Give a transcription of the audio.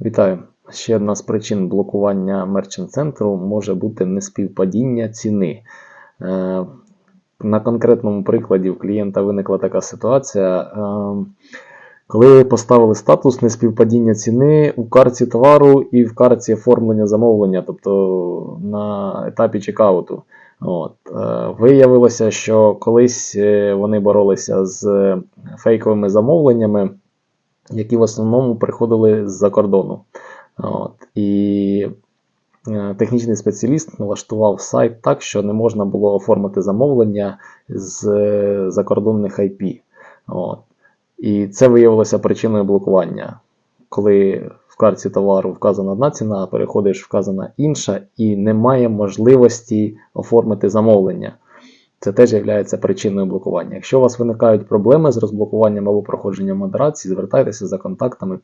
Вітаю! Ще одна з причин блокування мерчант центру може бути неспівпадіння ціни. Е, На конкретному прикладі у клієнта виникла така ситуація. е, Коли поставили статус неспівпадіння ціни у карті товару і в карті оформлення замовлення, тобто на етапі чекауту. От. е, Виявилося, що колись вони боролися з фейковими замовленнями, які в основному приходили з-за кордону. От. І е, технічний спеціаліст налаштував сайт так, що не можна було оформити замовлення з е, закордонних IP. От. І це виявилося причиною блокування. Коли в карті товару вказана одна ціна, а переходиш вказана інша, і немає можливості оформити замовлення. Це теж є причиною блокування. Якщо у вас виникають проблеми з розблокуванням або проходженням модерації, звертайтеся за контактами